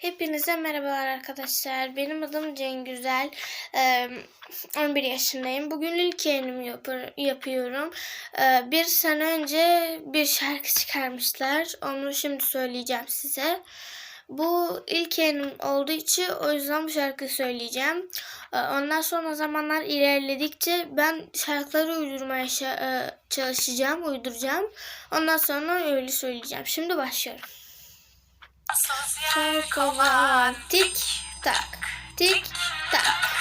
Hepinize merhabalar arkadaşlar. Benim adım Cengüzel. Ee, 11 yaşındayım. Bugün ilk yayınımı yapı- yapıyorum. Bir sene önce bir şarkı çıkarmışlar. Onu şimdi söyleyeceğim size. Bu ilk yayınım olduğu için o yüzden bu şarkıyı söyleyeceğim. Ondan sonra zamanlar ilerledikçe ben şarkıları uydurmaya şa- çalışacağım, uyduracağım. Ondan sonra öyle söyleyeceğim. Şimdi başlıyorum. Kova tik tak tik tak.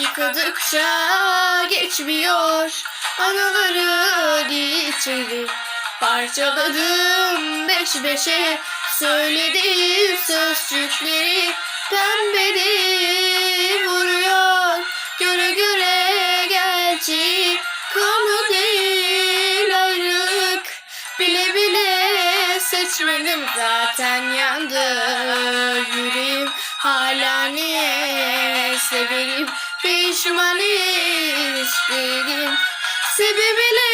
Yıkadıkça geçmiyor. Anıları içeri Parçaladım beş beşe. Söylediğim sözcükleri Pembeli vuruyor. Göre göre gerçi Konu değil ayrılık. Bile bile seçmedim zaten yandı yüreğim. Hala niye severim pişman istedim. Sebebiyle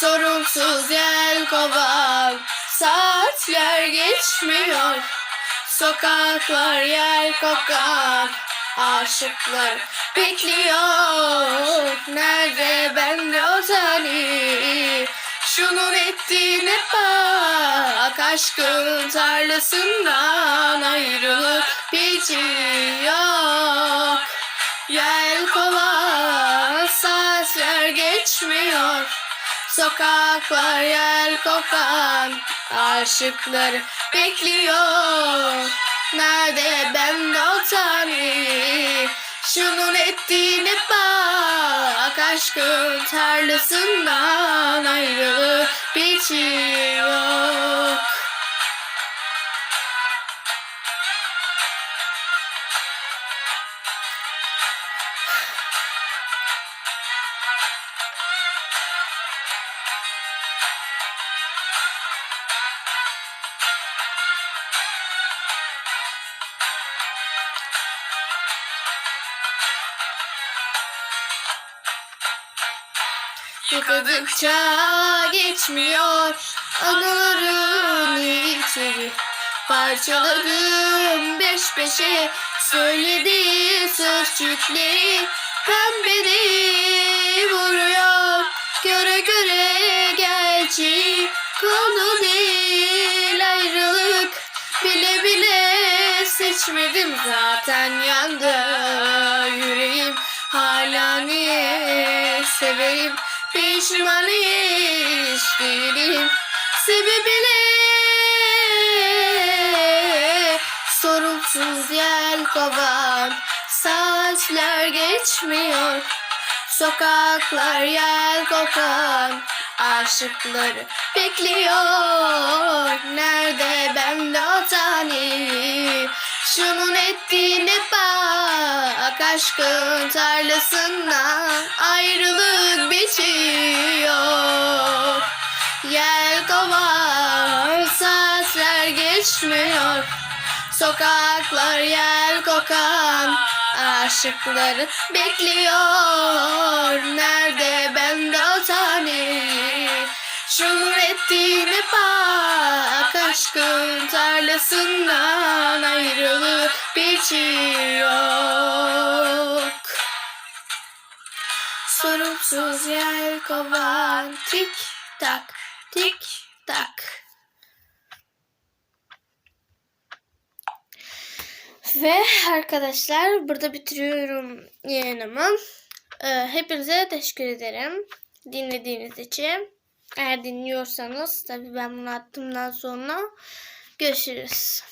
sorumsuz yel kovan Saatler geçmiyor. Sokaklar yer kokan Aşıklar bekliyor. Nerede bende o tani? Şunun ettiğine bak Aşkın tarlasından ayrılıp bitiyor Yel kova saatler geçmiyor. Sokaklar yel kokan Aşıkları bekliyor. Nerede bende o tani Şunun ettiğine bak Aşkın tarlasından ayrılıp bitiyor Yıkadıkça geçmiyor anıların içeri Parçaladım beş beşe söylediği sözcükleri Pembeli vuruyor. Göre göre gerçi Konu değil ayrılık bile bile seçmedim. Zaten yandı yüreğim Hala niye severim pişman istedim Sebebiyle sorumsuz yel kovan. Saatler geçmiyor. Sokaklar yel kokan Aşıkları bekliyor. Nerede bende o tani Şunun ettiğine bak. Aşkın tarlasından Ayrılık bitiyor Sokaklar yel kokan Aşıkları bekliyor. Nerede bende o tani Şunun ettiğine bak Aşkın tarlasından ayrılıp bitiyor. Sorumsuz yel kovan Tik tak tik tak Ve arkadaşlar burada bitiriyorum yayınımı. Ee, hepinize teşekkür ederim dinlediğiniz için. Eğer dinliyorsanız tabii ben bunu attığımdan sonra görüşürüz.